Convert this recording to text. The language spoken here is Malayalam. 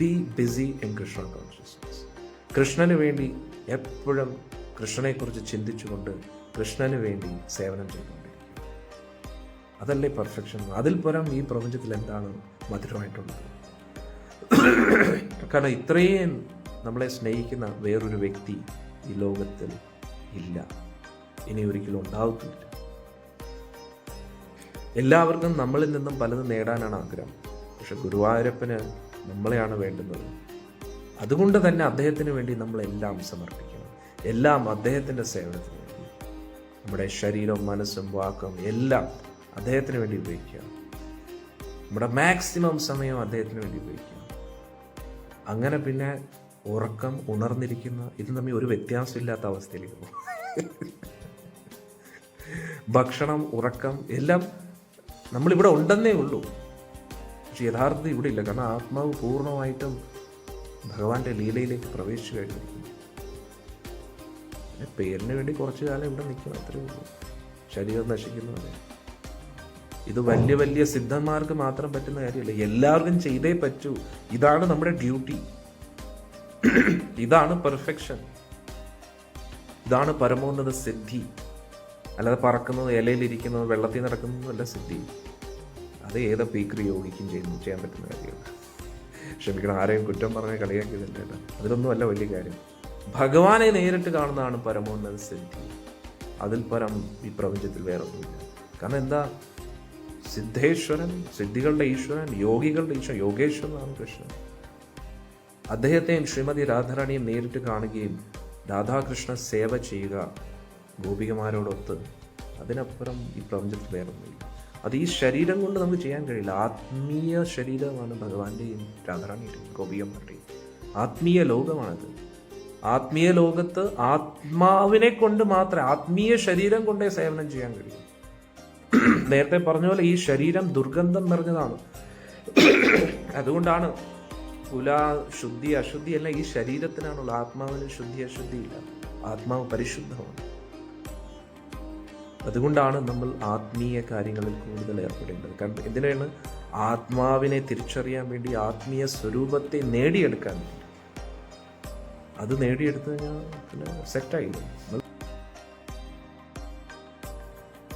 B BC in Krishna consciousness കൃഷ്ണന് വേണ്ടി എപ്പോഴും കൃഷ്ണനെക്കുറിച്ച് ചിന്തിച്ചുകൊണ്ട് കൃഷ്ണന് വേണ്ടി സേവനം ചെയ്തുകൊണ്ടിരിക്കുക. അതല്ലേ പെർഫെക്ഷൻ അതിൽ പുറം ഈ പ്രപഞ്ചത്തിൽ എന്താണ് മധുരമായിട്ടുള്ളത്? കാരണം ഇത്രയും നമ്മളെ സ്നേഹിക്കുന്ന വേറൊരു വ്യക്തി ഈ ലോകത്തിൽ ഇല്ല. ഇനി ഒരിക്കലും ഉണ്ടാവത്തില്ല. എല്ലാവർക്കും നമ്മളിൽ നിന്നും പലതും നേടാനാണ് ആഗ്രഹം. പക്ഷെ ഗുരുവായൂരപ്പന് നമ്മളെയാണ് വേണ്ടുന്നത്. അതുകൊണ്ട് തന്നെ അദ്ദേഹത്തിന് വേണ്ടി നമ്മളെല്ലാം സമർപ്പിക്കണം. എല്ലാം അദ്ദേഹത്തിന്റെ സേവനത്തിന് വേണ്ടി. നമ്മുടെ ശരീരം മനസ്സും വാക്കും എല്ലാം അദ്ദേഹത്തിന് വേണ്ടി ഉപയോഗിക്കുക. നമ്മുടെ മാക്സിമം സമയം അദ്ദേഹത്തിന് വേണ്ടി ഉപയോഗിക്കുക. അങ്ങനെ പിന്നെ ഉറക്കം ഉണർന്നിരിക്കുന്ന ഇത് തമ്മിൽ ഒരു വ്യത്യാസമില്ലാത്ത അവസ്ഥയിലേക്ക് പോകും. ഭക്ഷണം ഉറക്കം എല്ലാം നമ്മളിവിടെ ഉണ്ടെന്നേ ഉള്ളൂ. പക്ഷെ യഥാർത്ഥത്തിൽ ഇവിടെ ഇല്ല. കാരണം ആത്മാവ് പൂർണമായിട്ടും ഭഗവാന്റെ ലീലയിലേക്ക് പ്രവേശിച്ചു കഴിഞ്ഞിരിക്കുന്നു പേരിന് വേണ്ടി കുറച്ചു കാലം ഇവിടെ നിൽക്കണം അത്രേ ഉള്ളൂ. ശരീരം നശിക്കുന്നതല്ലേ ഇത് വലിയ വലിയ സിദ്ധന്മാർക്ക് മാത്രം പറ്റുന്ന കാര്യമല്ല. എല്ലാവർക്കും ചെയ്തേ പറ്റൂ. ഇതാണ് നമ്മുടെ ഡ്യൂട്ടി. ഇതാണ് പെർഫെക്ഷൻ. ഇതാണ് പരമോന്നത സിദ്ധി. അല്ലാതെ പറക്കുന്നത് ഇലയിലിരിക്കുന്നത് വെള്ളത്തിൽ നടക്കുന്നതല്ല സിദ്ധി. അത് ഏത് പീക്കർ യോഗിക്കും ചെയ്യുന്നു ചെയ്യാൻ പറ്റുന്ന കാര്യമാണ്. ക്ഷമിക്കണം ആരെയും കുറ്റം പറഞ്ഞ് കളിയാക്കിയതല്ല അതിലൊന്നും അല്ല വലിയ കാര്യം. ഭഗവാനെ നേരിട്ട് കാണുന്നതാണ് പരമോന്നത സിദ്ധി അതിൽ പരം ഈ പ്രപഞ്ചത്തിൽ വേറെ ഒന്നുമില്ല കാരണം എന്താ? സിദ്ധേശ്വരൻ സിദ്ധികളുടെ ഈശ്വരൻ യോഗികളുടെ ഈശ്വരൻ യോഗേശ്വരനാണ് കൃഷ്ണൻ. അദ്ദേഹത്തെയും ശ്രീമതി രാധാറാണിയും നേരിട്ട് കാണുകയും രാധാകൃഷ്ണ സേവ ചെയ്യുക ഗോപികമാരോടൊത്ത് അതിനപ്പുറം ഈ പ്രപഞ്ചത്തിൽ വേറൊന്നുമില്ല. അത് ഈ ശരീരം കൊണ്ട് നമുക്ക് ചെയ്യാൻ കഴിയില്ല. ആത്മീയ ശരീരമാണ് ഭഗവാന്റെയും രാധാറാണിയുടെയും ഗോപികന്മാരുടെയും ആത്മീയ ലോകമാണത്. ആത്മീയ ലോകത്ത് ആത്മാവിനെ കൊണ്ട് മാത്രം ആത്മീയ ശരീരം കൊണ്ടേ സേവനം ചെയ്യാൻ കഴിയും. നേരത്തെ പറഞ്ഞ പോലെ ഈ ശരീരം ദുർഗന്ധം നിറഞ്ഞതാണ്. അതുകൊണ്ടാണ് കുല ശുദ്ധി അശുദ്ധി അല്ല ഈ ശരീരത്തിനാണുള്ള ആത്മാവിന് ശുദ്ധി അശുദ്ധി ഇല്ല. ആത്മാവ് പരിശുദ്ധമാണ്. അതുകൊണ്ടാണ് നമ്മൾ ആത്മീയ കാര്യങ്ങളിൽ കൂടുതൽ ഏർപ്പെടേണ്ടത്. കാരണം എന്തിനാണ്? ആത്മാവിനെ തിരിച്ചറിയാൻ വേണ്ടി ആത്മീയ സ്വരൂപത്തെ നേടിയെടുക്കാൻ അത് നേടിയെടുത്തു കഴിഞ്ഞാൽ പിന്നെ സെറ്റായില്ല